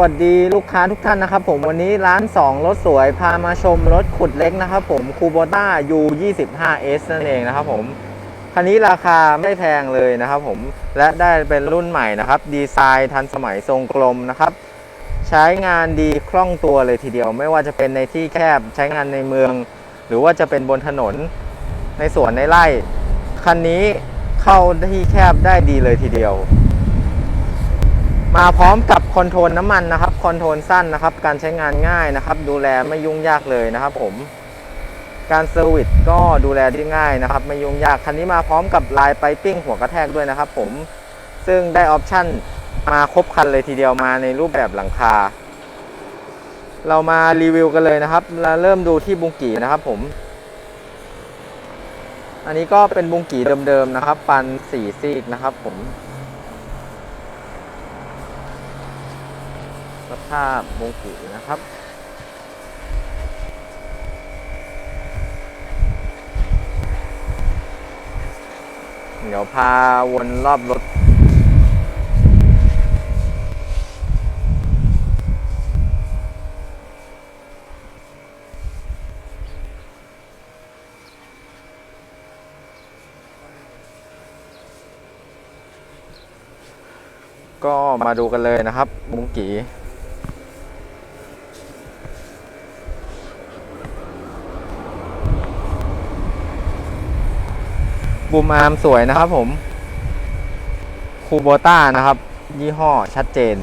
วัสดีลูกค้าทุกท่านนะครับผมวันนี้ร้าน 2 รถสวยพามาชมรถขุดเล็กนะครับผมคูโบต้า U25S นั่นเองนะครับผมคันนี้ราคาไม่แพงเลยนะครับผมและได้เป็นรุ่นใหม่นะครับ ดีไซน์ทันสมัยทรงกลมนะครับ ใช้งานดีคล่องตัวเลยทีเดียว ไม่ว่าจะเป็นในที่แคบใช้งานในเมือง หรือว่าจะเป็นบนถนนในสวนในไร่คันนี้เข้าที่แคบได้ดีเลยทีเดียว มาพร้อมกับคอนโทรลน้ำมันนะครับคอนโทรลสั้นนะครับ การใช้งานง่ายนะครับ ดูแลไม่ยุ่งยากเลยนะครับ ผม การเซอร์วิสก็ดูแลได้ง่ายนะครับ ไม่ยุ่งยากคันนี้มาพร้อมกับลายไปปิ้งหัวกระแทกด้วยนะครับ ผมซึ่งได้ออปชั่นมาครบคันเลยทีเดียวมาในรูปแบบหลังคา เรามารีวิวกันเลยนะครับแล้วเริ่มดูที่บุงกีนะครับ ผม อันนี้ก็เป็นบุงกีเดิมๆนะครับปันสี่ซีกนะครับ ผม สภาพบุงกีนะครับเดี๋ยวพาวนรอบรถ ก็มาดูกันเลยนะครับบุงกี บูมอาร์มสวยนะครับผมคูโบต้านะครับ ยี่ห้อชัดเจน อ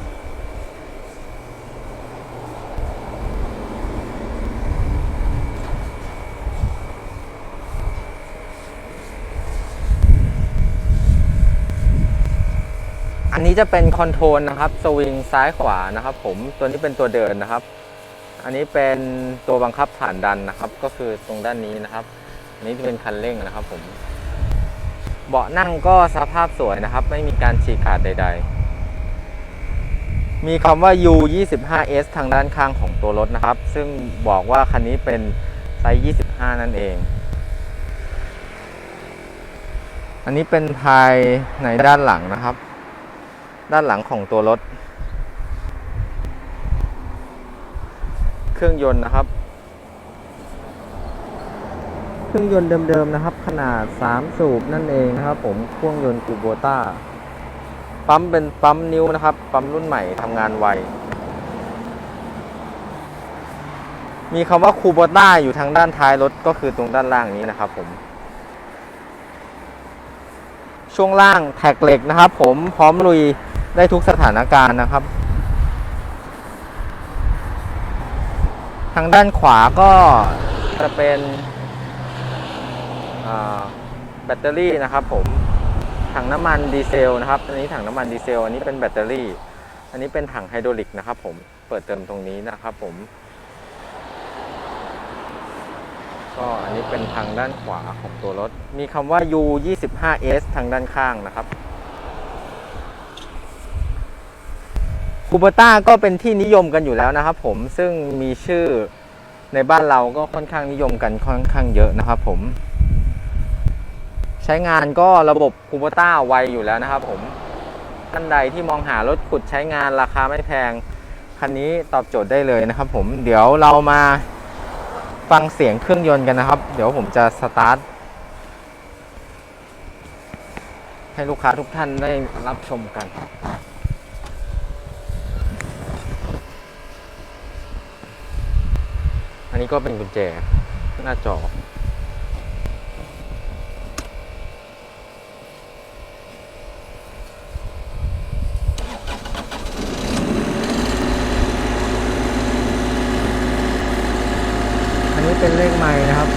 ันนี้จะเป็นคอนโทรลนะครับ สวิงซ้ายขวานะครับผมตัวนี้เป็นตัวเดินนะครับ อันนี้เป็นตัวบังคับผ่านดันนะครับ ก็คือตรงด้านนี้นะครับ อันนี้จะเป็นคันเร่งนะครับผม เบาะนั่งก็สภาพสวยนะครับ ไม่มีการฉีกขาดใด ๆ มีคำว่า U25S ทางด้านข้างของตัวรถนะครับ ซึ่งบอกว่าคันนี้เป็นไซส์ 25 นั่นเอง อันนี้เป็นภายในด้านหลังนะครับ ด้านหลังของตัวรถ เครื่องยนต์นะครับ เครื่องยนต์เดิมๆนะครับ ขนาด 3 สูบนั่นเองนะครับ ผมเครื่องยนต์คูโบต้าปั๊มเป็นปั๊มนิ้วนะครับ ปั๊มรุ่นใหม่ทำงานไว มีคำว่าคูโบต้าอยู่ทางด้านท้ายรถก็คือตรงด้านล่างนี้นะครับ ผม ช่วงล่างแท็กเหล็กนะครับ ผมพร้อมลุยได้ทุกสถานการณ์นะครับ ทางด้านขวาก็จะเป็น แบตเตอรี่นะครับผมถังน้ำมันดีเซลนะครับอันนี้ถังน้ำมันดีเซลอันนี้เป็นแบตเตอรี่ อันนี้เป็นถังไฮดรอลิกนะครับผมเปิดเติมตรงนี้นะครับผม ก็อันนี้เป็นทางด้านขวาของตัวรถ มีคำว่า U25S ทางด้านข้างนะครับคูเบต้าก็เป็นที่นิยมกันอยู่แล้วนะครับผมซึ่งมีชื่อในบ้านเราก็ค่อนข้างนิยมกันค่อนข้างเยอะนะครับผม ใช้งานก็ระบบคูเบต้าไวอยู่แล้วนะครับผมท่านใดที่มองหารถขุดใช้งานราคาไม่แพง คันนี้ตอบโจทย์ได้เลยนะครับผมเดี๋ยวเรามาฟังเสียงเครื่องยนต์กันนะครับ เดี๋ยวผมจะสตาร์ทให้ลูกค้าทุกท่านได้รับชมกันอันนี้ก็เป็นกุญแจหน้าจอ เป็นเลขใหม่นะครับ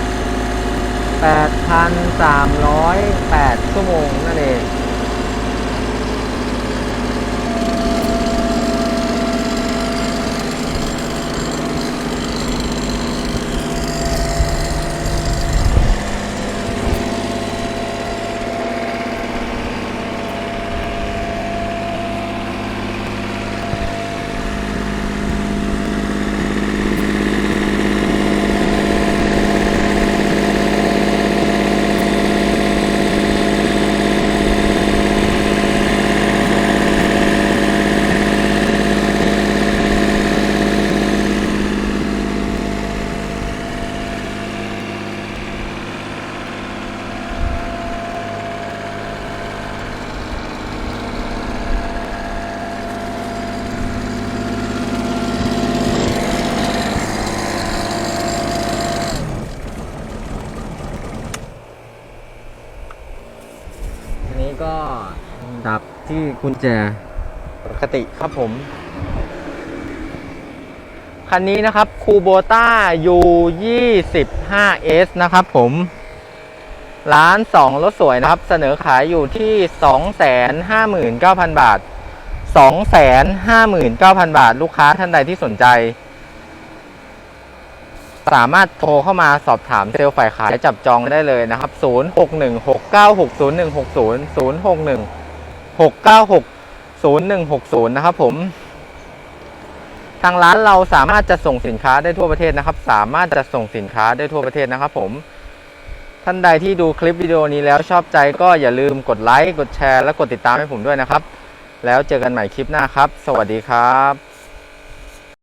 8,308 ชั่วโมงนั่นเอง ที่กุญแจปกติครับผม คันนี้นะครับคูโบต้า U 2 5 S นะครับผมร้านสองรถสวยนะครับ เสนอขายอยู่ที่259,000บาท259,000บาท ลูกค้าท่านใดที่สนใจ สามารถโทรเข้ามาสอบถามเซลล์ฝ่ายขายจับจองได้เลยนะครับ 0616960160 0616 0160 นะครับผม ทางร้านเราสามารถจะส่งสินค้าได้ทั่วประเทศนะครับ สามารถจะส่งสินค้าได้ทั่วประเทศนะครับ ผม ท่านใดที่ดูคลิปวิดีโอนี้แล้วชอบใจก็อย่าลืมกดไลค์ กดแชร์ และกดติดตามให้ผมด้วยนะครับ แล้วเจอกันใหม่คลิปหน้าครับ สวัสดีครับ